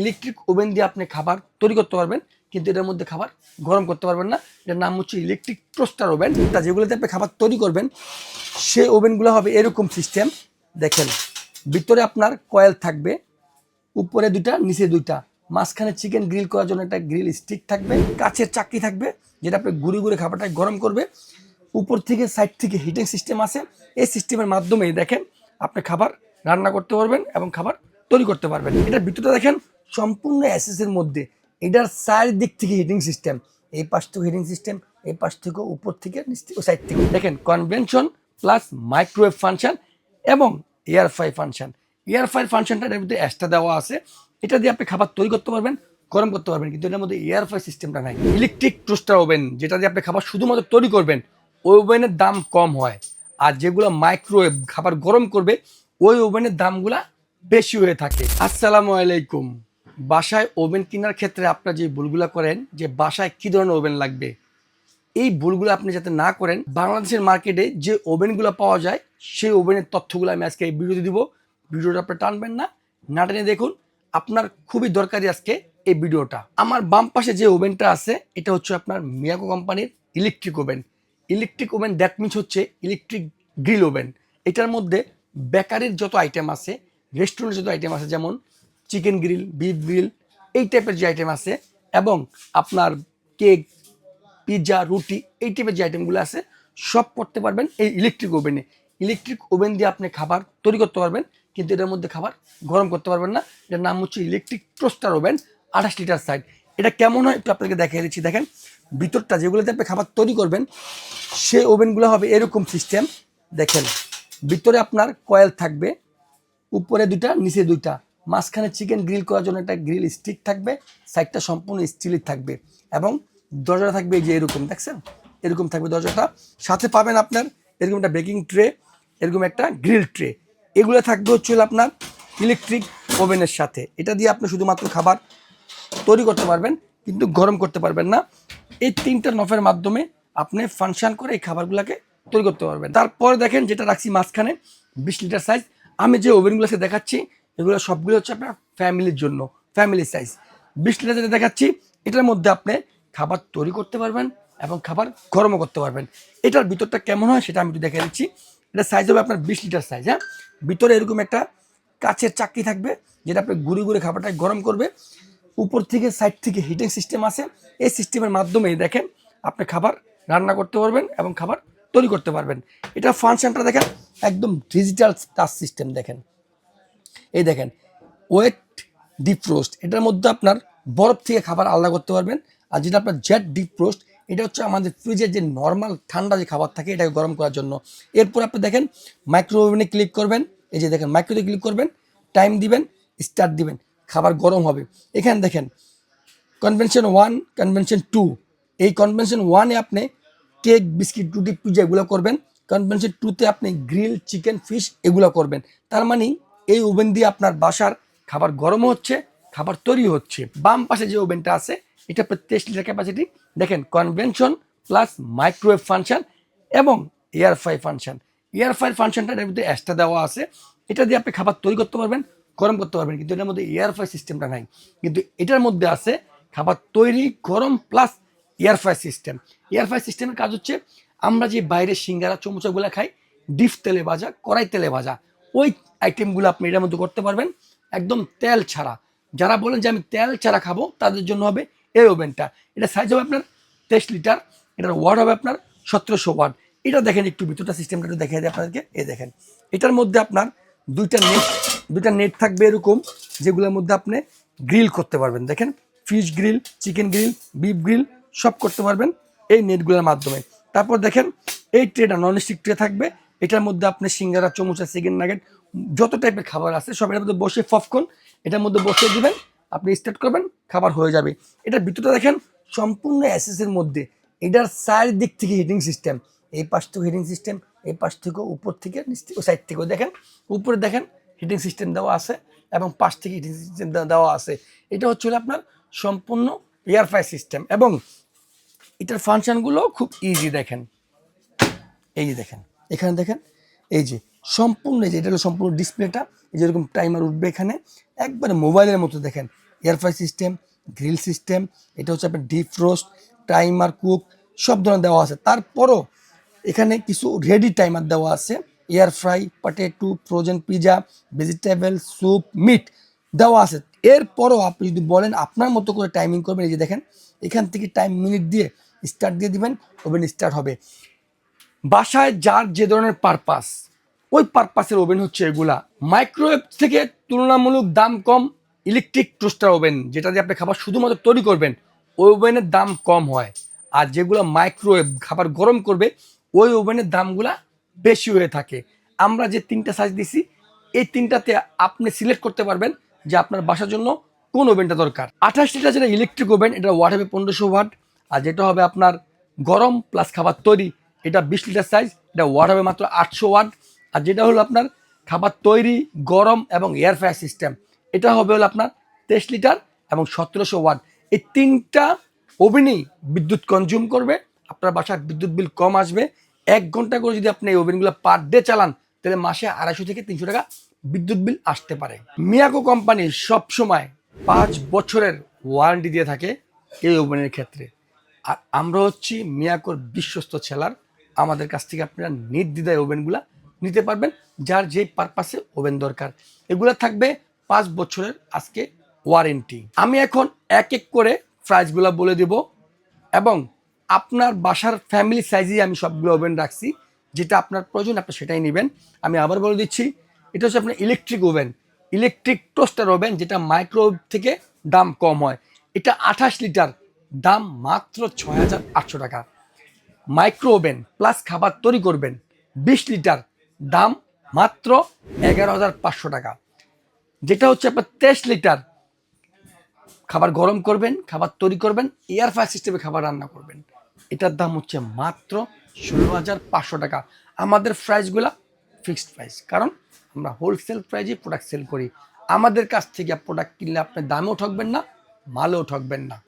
Electric oven দিয়ে আপনি খাবার তৈরি করতে পারবেন, কিন্তু এটার মধ্যে খাবার গরম করতে পারবেন না। এটার নাম হচ্ছে ইলেকট্রিক টোস্টার ওভেন। তা যেগুলোতে আপনি খাবার তৈরি করবেন সেই ওভেনগুলো হবে এরকম সিস্টেম। দেখেন, ভিতরে আপনার কয়েল থাকবে, উপরে দুইটা, নিচে দুইটা। মাঝখানে চিকেন গ্রিল করার জন্য একটা গ্রিল স্টিক থাকবে কাছের চাকরি থাকবে, যেটা আপনি ঘুরে ঘুরে খাবারটা গরম করবে। উপর থেকে সাইড থেকে হিটিং সিস্টেম আছে। এই সিস্টেমের মাধ্যমে দেখেন, আপনি খাবার রান্না করতে পারবেন এবং খাবার তৈরি করতে পারবেন। এটার ভিতরটা দেখেন সম্পূর্ণ অ্যাসেসের মধ্যে এটার চারিদিক থেকে হিটিং সিস্টেম এই পাশ থেকে হিটিং সিস্টেম এই পাশ থেকে উপর থেকে সাইড থেকে দেখেন কনভেনশন প্লাস মাইক্রোওয়েভ ফাংশন এবং air fry function air fry ফাংশনটা এর মধ্যে এক্সট্রা দেওয়া আছে। এটা দিয়ে আপনি খাবার তৈরি করতে পারবেন, গরম করতে পারবেন, কিন্তু এটার মধ্যে এয়ার ফ্রাই সিস্টেমটা নাই। ইলেকট্রিক টোস্টার ওভেন যেটা দিয়ে আপনি খাবার শুধুমাত্র তৈরি করবেন, ওই ওভেনের দাম কম হয়। আর যেগুলো মাইক্রোওয়েভ খাবার গরম করবে, ওই ওভেনের দামগুলা বেশি হয়ে থাকে। আসসালামু আলাইকুম। বাসায় ওভেন কেনার ক্ষেত্রে আপনারা যে ভুলগুলো করেন, যে বাসায় কী ধরনের ওভেন লাগবে, এই ভুলগুলো আপনি যাতে না করেন, বাংলাদেশের মার্কেটে যে ওভেনগুলো পাওয়া যায়, সেই ওভেনের তথ্যগুলো আমি আজকে এই ভিডিওতে দিব। ভিডিওটা আপনি টানবেন না না টেনে দেখুন, আপনার খুবই দরকারি আজকে এই ভিডিওটা। আমার বাম পাশে যে ওভেনটা আছে, এটা হচ্ছে আপনার মিয়াকো কোম্পানির electric oven. Electric oven that means হচ্ছে ইলেকট্রিক গ্রিল ওভেন। এটার মধ্যে বেকারির যত আইটেম আছে রেস্টুরেন্টের যত আইটেম আছে, যেমন চিকেন গ্রিল বিফ গ্রিল এই টাইপের যে আইটেম আছে, এবং আপনার কেক পিৎজা রুটি, এই টাইপের যে আইটেমগুলো আছে, সব করতে পারবেন এই ইলেকট্রিক ওভেনে ইলেকট্রিক ওভেন দিয়ে আপনি খাবার তৈরি করতে পারবেন, কিন্তু এটার মধ্যে খাবার গরম করতে পারবেন না। এটার নাম হচ্ছে ইলেকট্রিক টোস্টার ওভেন আঠাশ লিটার সাইড এটা কেমন হয় একটু আপনাকে দেখিয়ে দিচ্ছি। দেখেন, ভিতরটা যেগুলোতে আপনি খাবার তৈরি করবেন, সেই ওভেনগুলো হবে এরকম সিস্টেম দেখেন, ভিতরে আপনার কয়েল থাকবে, উপরে দুইটা, নিচে দুইটা। মাঝখানে চিকেন গ্রিল করার জন্য একটা গ্রিল স্টিক থাকবে সাইডটা সম্পূর্ণ স্টিলের থাকবে এবং দরজাটা থাকবে এই যে এরকম, দেখছেন? এরকম থাকবে দরজাটা। সাথে পাবেন আপনার এরকম একটা বেকিং ট্রে এরকম একটা গ্রিল ট্রে এগুলো থাকবে হচ্ছে আপনার ইলেকট্রিক ওভেনের সাথে। এটা দিয়ে আপনি শুধুমাত্র খাবার তৈরি করতে পারবেন, কিন্তু গরম করতে পারবেন না। এই তিনটা নফের মাধ্যমে আপনি ফাংশন করে এই খাবারগুলোকে তৈরি করতে পারবেন। তারপর দেখেন যেটা রাখছি মাঝখানে, বিশ লিটার সাইজ আমি যে ওভেনগুলোকে দেখাচ্ছি এগুলো সবগুলো হচ্ছে আপনার ফ্যামিলির জন্য ফ্যামিলি সাইজ বিশ লিটার যেটা দেখাচ্ছি, এটার মধ্যে আপনি খাবার তৈরি করতে পারবেন এবং খাবার গরমও করতে পারবেন। এটার ভিতরটা কেমন হয় সেটা আমি একটু দেখে দিচ্ছি এটা সাইজ হবে আপনার বিশ লিটার সাইজ হ্যাঁ? ভিতরে এরকম একটা কাচের চাকরি থাকবে, যেটা আপনি ঘুরে ঘুরে খাবারটা গরম করবে। উপর থেকে সাইড থেকে হিটিং সিস্টেম আছে। এই সিস্টেমের মাধ্যমে দেখেন আপনি খাবার রান্না করতে পারবেন এবং খাবার তৈরি করতে পারবেন। এটা ফাংশনটা দেখেন, একদম ডিজিটাল টাচ সিস্টেম দেখেন। এই দেখেন ওয়েট ডিপ রোস্ট এটার মধ্যে আপনার বরফ থেকে খাবার আলাদা করতে পারবেন। আর যেটা আপনার জেট ডিপ রোস্ট এটা হচ্ছে আমাদের ফ্রিজের যে নর্মাল ঠান্ডা যে খাবার থাকে, এটাকে গরম করার জন্য। এরপর আপনি দেখেন মাইক্রো ওভেনে ক্লিক করবেন। এই যে দেখেন মাইক্রোতে ক্লিক করবেন টাইম দিবেন স্টার্ট দিবেন, খাবার গরম হবে। এখানে দেখেন কনভেনশন ওয়ান কনভেনশন টু এই কনভেনশন ওয়ানে আপনি কেক বিস্কিট রুটি পিজা এগুলো করবেন। কনভেনশন টুতে আপনি গ্রিল চিকেন ফিশ এগুলো করবেন। তার মানে এই ওভেন দিয়ে আপনার বাসার খাবার গরম হচ্ছে, খাবার তৈরি হচ্ছে। বাম পাশে যে ওভেনটা আছে, এটা তেইশ লিটার ক্যাপাসিটি দেখেন কনভেনশন প্লাস মাইক্রোওয়েভ ফাংশন এবং air fry function air fry ফাংশনটা এর মধ্যে এক্সট্রা দেওয়া আছে। এটা দিয়ে আপনি খাবার তৈরি করতে পারবেন, গরম করতে পারবেন, কিন্তু এটার মধ্যে এয়ার ফ্রাই সিস্টেমটা নাই। কিন্তু এটার মধ্যে আছে খাবার তৈরি, গরম plus air fry system air fry সিস্টেমের কাজ হচ্ছে, আমরা যে বাইরে সিঙ্গারা চমচাগুলো খাই, ডিপ তেলে ভাজা, কড়াই তেলে ভাজা। ওই আইটেমগুলো আপনি এটার মধ্যে করতে পারবেন। একদম তেল ছাড়া। যারা বলেন যে আমি তেল ছাড়া খাব, তাদের জন্য হবে এই ওভেনটা। এটা সাইজ হবে আপনার তেইশ লিটার, এটার ওয়ার্ড হবে আপনার সতেরোশো ওয়ার্ড এটা দেখেন একটু ভিতরটা সিস্টেমটা একটু দেখাই দিই আপনাদেরকে। এই দেখেন, এটার মধ্যে আপনার দুইটা নেট দুইটা নেট থাকবে এরকম, যেগুলোর মধ্যে আপনি গ্রিল করতে পারবেন। দেখেন fish grill chicken grill beef grill সব করতে পারবেন এই নেটগুলোর মাধ্যমে। তারপর দেখেন, এই ট্রেটা নন স্টিক ট্রে থাকবে। এটার মধ্যে আপনি সিঙ্গারা, চমচা চিকেন নাগেট যত টাইপের খাবার আছে, সব এটার মধ্যে বসে পপকর্ন এটার মধ্যে বসিয়ে দিবেন, আপনি স্টার্ট করবেন, খাবার হয়ে যাবে। এটার ভিতরটা দেখেন, সম্পূর্ণ অ্যাসেসের মধ্যে। এটার চারিদিক থেকে হিটিং সিস্টেম এই পাশ থেকে হিটিং সিস্টেম এই পাশ থেকে উপর থেকে, নিচ থেকে সাইড থেকেও দেখেন। উপরে দেখেন হিটিং সিস্টেম দেওয়া আছে এবং পাশ থেকে হিটিং সিস্টেম দেওয়া আছে। এটা হচ্ছে আপনার সম্পূর্ণ এয়ার ফ্রাই সিস্টেম এবং এটার ফাংশনগুলো খুব ইজি দেখেন। এই যে দেখেন, এখানে দেখেন, এই যে সম্পূর্ণ যে, এটা হলো সম্পূর্ণ ডিসপ্লেটা যেরকম টাইমার উঠবে এখানে। একবারে মোবাইলের মতো দেখেন air fry system grill system এটা হচ্ছে আপনার ডিপ রোস্ট টাইমার কুক সব ধরনের দেওয়া আছে। তারপরও এখানে কিছু রেডি টাইমার দেওয়া আছে air fry potato frozen pizza vegetable soup meat দেওয়া আছে। এরপরও আপনি যদি বলেন আপনার মতো করে টাইমিং করবেন, এই যে দেখেন, এখান থেকে টাইম মিনিট দিয়ে স্টার্ট দিয়ে দিবেন ওভেন স্টার্ট হবে। বাসায় যার যে ধরনের পারপাস ওই পারপাসের ওভেন হচ্ছে এগুলা। মাইক্রোওয়েভ থেকে তুলনামূলক দাম কম ইলেকট্রিক টোস্টার ওভেন যেটা দিয়ে আপনি খাবার শুধুমাত্র তৈরি করবেন, ওই ওভেনের দাম কম হয়। আর যেগুলো মাইক্রোওয়েভ খাবার গরম করবে, ওই ওভেনের দামগুলা বেশি হয়ে থাকে। আমরা যে তিনটা সাইজ দিছি, এই তিনটাতে আপনি সিলেক্ট করতে পারবেন যে আপনার বাসার জন্য কোন ওভেনটা দরকার। আঠাশ লিটার যেটা ইলেকট্রিক ওভেন এটা ওয়াট হবে পনেরোশো ওয়াট আর যেটা হবে আপনার গরম প্লাস খাবার তৈরি, এটা বিশ লিটার সাইজ এটা ওয়াট হবে মাত্র আটশো ওয়াট আর যেটা হলো আপনার খাবার তৈরি, গরম এবং এয়ার ফ্রায়ার সিস্টেম এটা হবে হলো আপনার তেইশ লিটার এবং সতেরোশো ওয়াট। এই তিনটা ওভেনই বিদ্যুৎ কনজিউম করবে, আপনার বাসার বিদ্যুৎ বিল কম আসবে। এক ঘণ্টা করে যদি আপনি এই ওভেনগুলো পার ডে চালান, তাহলে মাসে আড়াইশো থেকে তিনশো টাকা বিদ্যুৎ বিল আসতে পারে। মিয়াকো কোম্পানি সবসময় পাঁচ বছরের ওয়ারেন্টি দিয়ে থাকে এই ওভেনের ক্ষেত্রে। আর আমরা হচ্ছি মিয়াকোর বিশ্বস্ত ছেলার আমাদের কাছ থেকে আপনারা নির্দ্বিধায় ওভেনগুলা নিতে পারবেন, যার যে পারপাসে ওভেন দরকার। এগুলো থাকবে পাঁচ বছরের আজকে ওয়ারেন্টি আমি এখন এক এক করে প্রাইসগুলো বলে দেব এবং আপনার বাসার ফ্যামিলি সাইজেই আমি সবগুলো ওভেন রাখছি, যেটা আপনার প্রয়োজন, আপনি সেটাই নেবেন। আমি আবার বলে দিচ্ছি, এটা হচ্ছে আপনার electric oven electric toaster oven যেটা মাইক্রোওয়েভ থেকে দাম কম হয়। এটা আঠাশ লিটার, দাম মাত্র ছয় হাজার আটশো টাকা। মাইক্রো ওভেন প্লাস খাবার তৈরি করবেন, বিশ লিটার। দাম মাত্র এগারো হাজার পাঁচশো টাকা। যেটা হচ্ছে আপনার তেইশ লিটার খাবার গরম করবেন, খাবার তৈরি করবেন, এয়ার ফ্রায়ার সিস্টেমে খাবার রান্না করবেন। এটার দাম হচ্ছে মাত্র ষোলো হাজার পাঁচশো টাকা। আমাদের প্রাইসগুলা ফিক্সড প্রাইস কারণ আমরা হোলসেল প্রাইজে প্রোডাক্ট সেল করি। আমাদের কাছ থেকে প্রোডাক্ট কিনলে আপনি দামেও ঠকবেন না, মালেও ঠকবেন না।